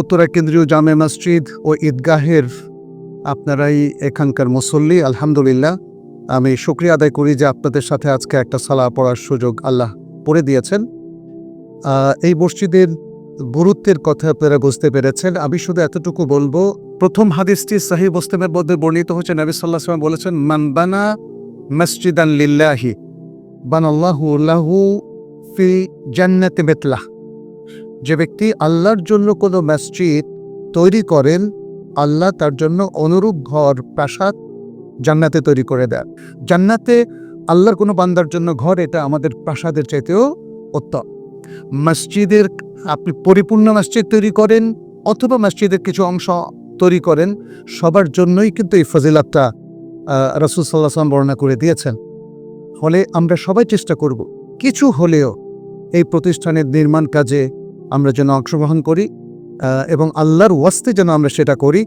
উত্তরা কেন্দ্রীয় জামে মসজিদ ও ঈদগাহের আপনারাই এখানকার মুসল্লি, আলহামদুলিল্লাহ। আমি শুক্রিয়া আদায় করি যে আপনাদের সাথে আজকে একটা সালা পড়ার সুযোগ আল্লাহ করে দিয়েছেন। এই মসজিদের গুরুত্বের কথা আপনারা বুঝতে পেরেছেন। আমি শুধু এতটুকু বলব, প্রথম হাদিসটি সাহি মুসলিমের মধ্যে বর্ণিত হচ্ছে নবী সাল্লাহ সাল্লাম বলেছেন মানবানা মসজিদান লিল্লাহি, বানাল্লাহু লাহু ফি জান্নাতে মেতলাহ। যে ব্যক্তি আল্লাহর জন্য কোনো মসজিদ তৈরি করেন, আল্লাহ তার জন্য অনুরূপ ঘর, প্রাসাদ জান্নাতে তৈরি করে দেন। জান্নাতে আল্লাহর কোনো বান্দার জন্য ঘর, এটা আমাদের প্রাসাদের চাইতেও উত্তম। মসজিদের আপনি পরিপূর্ণ মসজিদ তৈরি করেন অথবা মসজিদের কিছু অংশ তৈরি করেন, সবার জন্যই কিন্তু এই ফজিলাতটা রসুল সাল্লাহ সাল্লাম বর্ণনা করে দিয়েছেন। ফলে আমরা সবাই চেষ্টা করব, কিছু হলেও এই প্রতিষ্ঠানের নির্মাণ কাজে আমরা যেন অংশগ্রহণ করি এবং আল্লাহর ওয়াস্তে যেন আমরা সেটা করি।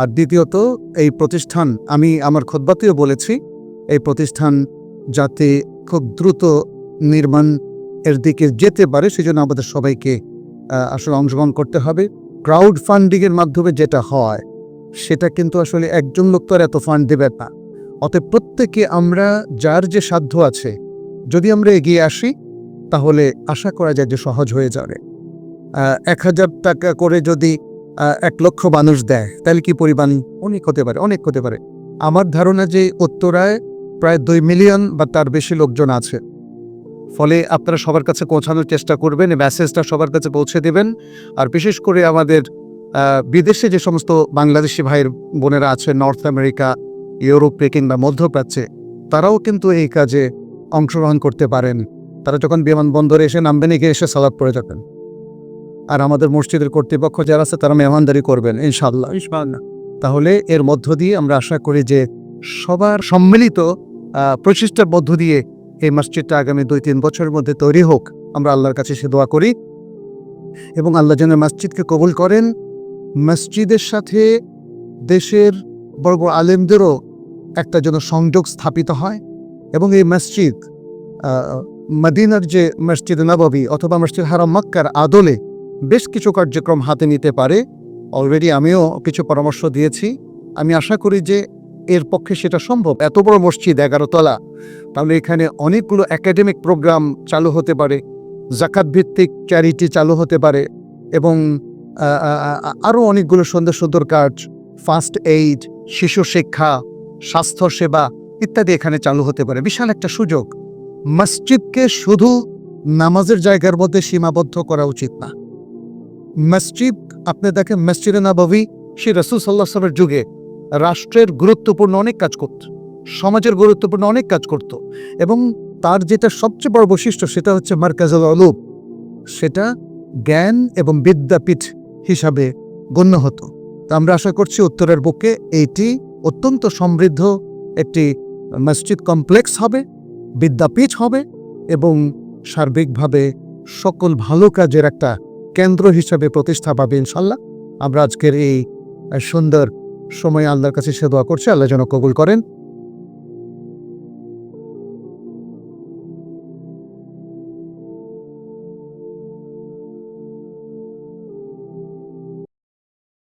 আর দ্বিতীয়ত, এই প্রতিষ্ঠান, আমি আমার খোদবাতেও বলেছি, এই প্রতিষ্ঠান যাতে খুব দ্রুত নির্মাণ এর দিকে যেতে পারে, সেজন্য আমাদের সবাইকে আসলে অংশগ্রহণ করতে হবে। ক্রাউড ফান্ডিংয়ের মাধ্যমে যেটা হয়, সেটা কিন্তু আসলে একজন লোক তো আর এত ফান্ড দেবে না। অতএব প্রত্যেকে আমরা, যার যে সাধ্য আছে, যদি আমরা এগিয়ে আসি, তাহলে আশা করা যায় যে সহজ হয়ে যাবে। এক হাজার টাকা করে যদি এক লক্ষ মানুষ দেয়, তাহলে কি পরিমাণ? অনেক হতে পারে, অনেক হতে পারে। আমার ধারণা যে উত্তরায় প্রায় দুই মিলিয়ন বা তার বেশি লোকজন আছে। ফলে আপনারা সবার কাছে পৌঁছানোর চেষ্টা করবেন মেসেজটা সবার কাছে পৌঁছে দেবেন। আর বিশেষ করে আমাদের বিদেশে যে সমস্ত বাংলাদেশি ভাইয়ের বোনেরা আছে নর্থ আমেরিকা ইউরোপে কিংবা মধ্যপ্রাচ্যে, তারাও কিন্তু এই কাজে অংশগ্রহণ করতে পারেন। তারা যখন বিমানবন্দরে এসে নামবেন, এগিয়ে এসে সালাদ পড়ে যাবেন আর আমাদের মসজিদের কর্তৃপক্ষ যারা আছে তারা মেহমানদারি করবেন ইনশাল্লাহ তাহলে এর মধ্য দিয়ে আমরা আশা করি যে সবার সম্মিলিত প্রচেষ্টার মধ্য দিয়ে এই মসজিদটা আগামী দুই তিন বছরের মধ্যে তৈরি হোক আমরা আল্লাহর কাছে সে দোয়া করি। এবং আল্লাহ যেন মসজিদকে কবুল করেন। মসজিদের সাথে দেশের বড় বড় আলেমদেরও একটা যেন সংযোগ স্থাপিত হয় এবং এই মসজিদ মদিনার যে মসজিদ নববী অথবা মসজিদ হারাম মক্কার আদলে বেশ কিছু কার্যক্রম হাতে নিতে পারে। অলরেডি আমিও কিছু পরামর্শ দিয়েছি। আমি আশা করি যে এর পক্ষে সেটা সম্ভব। এত বড় মসজিদ, এগারো তলা। তাহলে এখানে অনেকগুলো একাডেমিক প্রোগ্রাম চালু হতে পারে। জাকাত ভিত্তিক চ্যারিটি চালু হতে পারে এবং আরও অনেকগুলো সুন্দর সুন্দর কাজ ফার্স্ট এইড শিশু শিক্ষা, স্বাস্থ্য সেবা ইত্যাদি এখানে চালু হতে পারে। বিশাল একটা সুযোগ। মসজিদকে শুধু নামাজের জায়গার মধ্যে সীমাবদ্ধ করা উচিত না। মসজিদ, আপনি দেখেন মসজিদে নববী সে রসুল সাল্লাহ সাল্লামের যুগে রাষ্ট্রের গুরুত্বপূর্ণ অনেক কাজ করত, সমাজের গুরুত্বপূর্ণ অনেক কাজ করত এবং তার যেটা সবচেয়ে বড় বৈশিষ্ট্য সেটা হচ্ছে মার্কাজুল অলুপ সেটা জ্ঞান এবং বিদ্যাপীঠ হিসাবে গণ্য হতো। তা আমরা আশা করছি উত্তরের বুকে এইটি অত্যন্ত সমৃদ্ধ একটি মসজিদ কমপ্লেক্স হবে, বিদ্যাপীঠ হবে এবং সার্বিকভাবে সকল ভালো কাজের একটা কেন্দ্র হিসাবে প্রতিষ্ঠা পাবে ইনশাল্লাহ। আমরা আজকের এই সুন্দর সময় আল্লাহর কাছে সে দোয়া করছি, আল্লাহ যেন কবুল করেন।